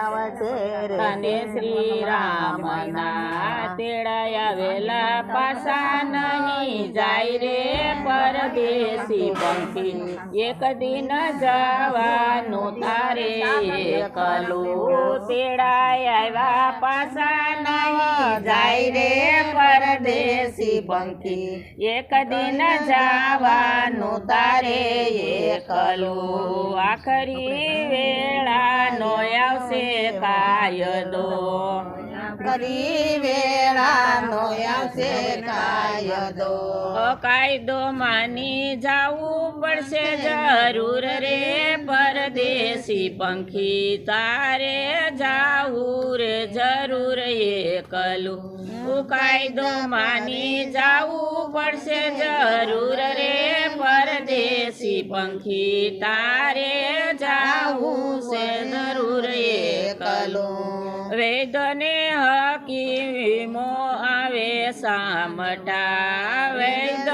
આવશે રે અને શ્રી રામના તેડાયા વેલા પાસા નહીં જાય રે પરદેશી પંખી એક દિન જવાનું તારે એકલું તેડાયા આવ્યા પાસા નહીં જાય રે પરદેશી પંખી એક દિન જવાનું તારે એકલું આખરી વેળાનો આવશે કાયદો. કરી વેળાનો આવશે કાયદો. કાયદો માની જાવું પડશે જરૂર રે પરદેશી પંખી તારે જાવું રે જરૂર એકલું. કાયદો માની જાવું પડશે જરૂર રે પરદેશી પંખી તારે જાવું છે વેદને હકીમો આવે સામટા વેદ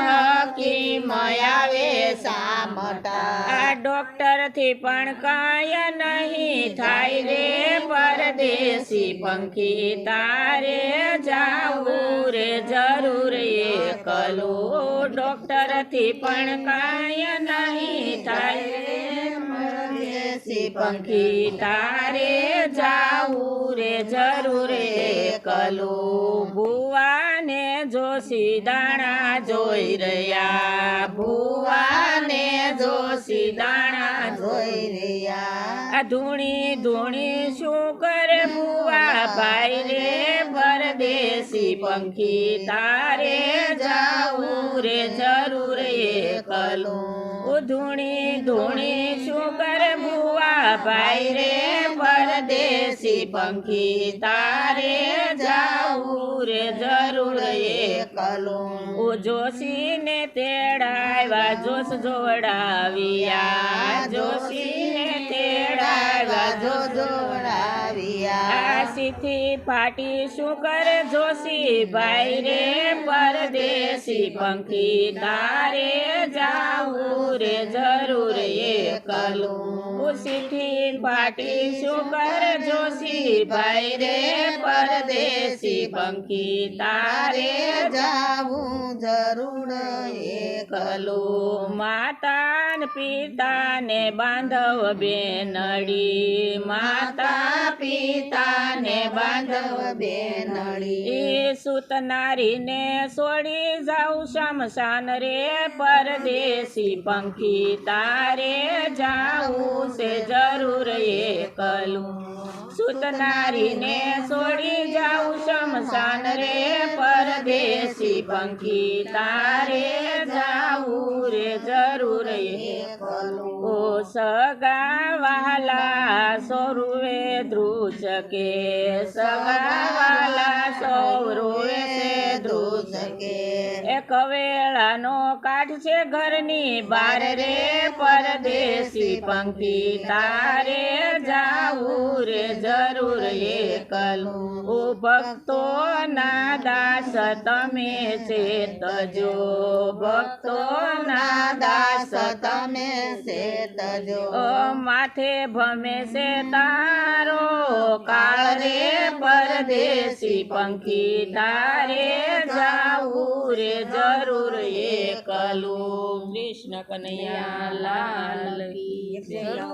હકીમ આવે સામટા આ ડોક્ટર પણ કાય નહીં થાય રે પરદેશી પંખી તારે જાવું રે જરૂર એકલું ડોક્ટરથી પણ કાય નહીં થાય રે પરદેશી પંખી તારે જાવું રે જરૂર એકલું ભુવાને જોશી દાણા જોઈ રહ્યા ભુવાને જોશી દાણા જોઈ જોઈ રહ્યા આ ધૂણી ધૂણી શું કરે ભુવા ભાઈ રે પરદેશી પંખી તારે જાવું રે જરૂર એકલું ધૂણી ધૂણી શું કરે ભુવા ભાઈ રે પરદેશી પંખી તારે જાવું રે જરૂર એકલું ઓ જોશીને તેડાવ્યા જોશ જોડાવ્યા જોશીને તેડાવ્યા જો જોશ જોડાવ્યા આશીથી ફાટી શું કરે જોશી ભાઈ રે देशी पंखी तारे जाऊ रे, ज़रूर ये कलू। सिठी पाटी सुकर जोशी भाई रे परदेशी पंखी तारे जाऊ, ज़रूर ये कलू। माता ને પિતા ને બાંધવ બેનડી. માતા પિતા ને બાંધવ બેનડી. એ સુતનારી ને છોડી જાઉં, શમશાન રે પરદેશી પંખી તારે જાઉં છે જરૂર એકલું સુતનારી ને છોડી જાઉં શમશાન રે પરદેશી પંખી તારે જાવું રે જરૂર એકલું ઓ સગા વાલા સોરુવે ધ્રુજકે સગા વાલા છે ધ્રુજકે એક વેળાનો કાઢ છે ઘરની બાર રે પરદેશી પંખી. તારે જાવું રે જરૂર એકલું. ઓ ભક્તો ના દાસ તમે ચેતજો ભક્તો ના દાસ તમે સેતજો ઓ માથે ભમે છે તારો કાળ રે પરદેશી પંખી. તારે રે જરૂર એકલું કૃષ્ણ કનૈયા લાલ કી જય.